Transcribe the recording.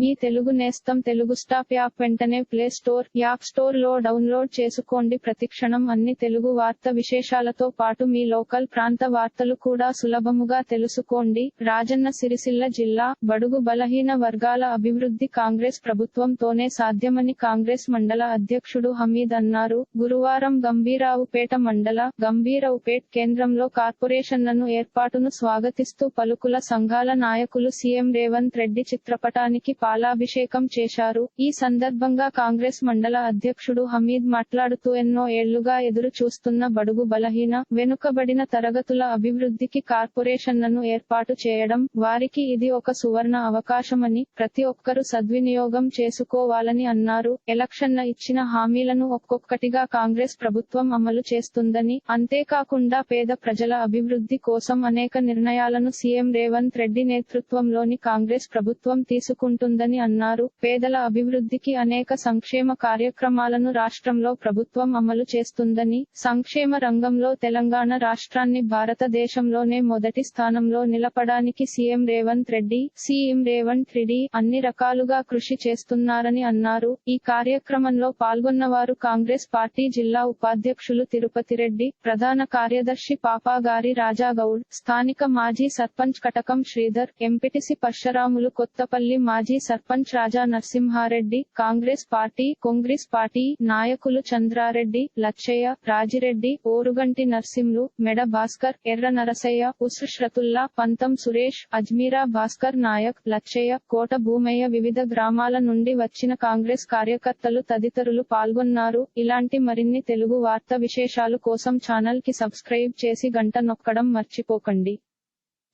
మీ తెలుగు నేస్తం Telugu stop app వెంటనే play store App స్టోర్లో డౌన్లోడ్ చేసుకోండి. ప్రతిక్షణం అన్ని తెలుగు వార్త విశేషాలతో పాటు మీ లోకల్ ప్రాంత వార్తలు కూడా సులభముగా తెలుసుకోండి. రాజన్న సిరిసిల్ల జిల్లా బడుగు బలహీన వర్గాల అభివృద్ధి కాంగ్రెస్ ప్రభుత్వంతోనే సాధ్యమని కాంగ్రెస్ మండల అధ్యక్షుడు హమీద్ అన్నారు. గురువారం గంభీరావుపేట మండల గంభీరావుపేట్ కేంద్రంలో కార్పొరేషన్లను ఏర్పాటును స్వాగతిస్తూ పలుకుల సంఘాల నాయకులు సీఎం రేవంత్ రెడ్డి చిత్రపటానికి పాలాభిషేకం చేశారు. ఈ సందర్భంగా కాంగ్రెస్ మండల అధ్యక్షుడు హమీద్ మాట్లాడుతూ ఎన్నో ఏళ్ళుగా ఎదురు చూస్తున్న బడుగు బలహీన వెనుకబడిన తరగతుల అభివృద్ధికి కార్పొరేషన్లను ఏర్పాటు చేయడం వారికి ఇది ఒక సువర్ణ అవకాశమని ప్రతి ఒక్కరూ సద్వినియోగం చేసుకోవాలని అన్నారు. ఎలక్షన్ల ఇచ్చిన హామీలను ఒక్కొక్కటిగా కాంగ్రెస్ ప్రభుత్వం అమలు చేస్తుందని అంతేకాకుండా పేద ప్రజల అభివృద్ధి కోసం అనేక నిర్ణయాలను సీఎం రేవంత్ రెడ్డి నేతృత్వంలోని కాంగ్రెస్ ప్రభుత్వం తీసుకుంటుంది. ఉందని అన్నారు. పేదల అభివృద్ధికి అనేక సంక్షేమ కార్యక్రమాలను రాష్ట్రంలో ప్రభుత్వం అమలు చేస్తుందని సంక్షేమ రంగంలో తెలంగాణ రాష్ట్రాన్ని భారతదేశంలోనే మొదటి స్థానంలో నిలపడానికి సీఎం రేవంత్ రెడ్డి సీఎం రేవంత్ రెడ్డి అన్ని రకాలుగా కృషి చేస్తున్నారని అన్నారు. ఈ కార్యక్రమంలో పాల్గొన్నవారు కాంగ్రెస్ పార్టీ జిల్లా ఉపాధ్యక్షులు తిరుపతి రెడ్డి ప్రధాన కార్యదర్శి పాపాగారి రాజాగౌడ్ స్థానిక మాజీ సర్పంచ్ కటకం శ్రీధర్ ఎంపిటిసి పర్షరాములు కొత్తపల్లి మాజీ సర్పంచ్ రాజా నరసింహారెడ్డి కాంగ్రెస్ పార్టీ కాంగ్రెస్ పార్టీ నాయకులు చంద్రారెడ్డి లచ్చయ్య రాజిరెడ్డి ఓరుగంటి నర్సింలు మెడ భాస్కర్ ఎర్ర నరసయ్య ఉసుశ్రతుల్లా పంతం సురేష్ అజ్మీరా భాస్కర్ నాయక్ లచ్చయ్య కోట భూమయ్య వివిధ గ్రామాల నుండి వచ్చిన కాంగ్రెస్ కార్యకర్తలు తదితరులు పాల్గొన్నారు. ఇలాంటి మరిన్ని తెలుగు వార్త విశేషాలు కోసం ఛానల్కి సబ్స్క్రైబ్ చేసి గంట నొక్కడం మర్చిపోకండి.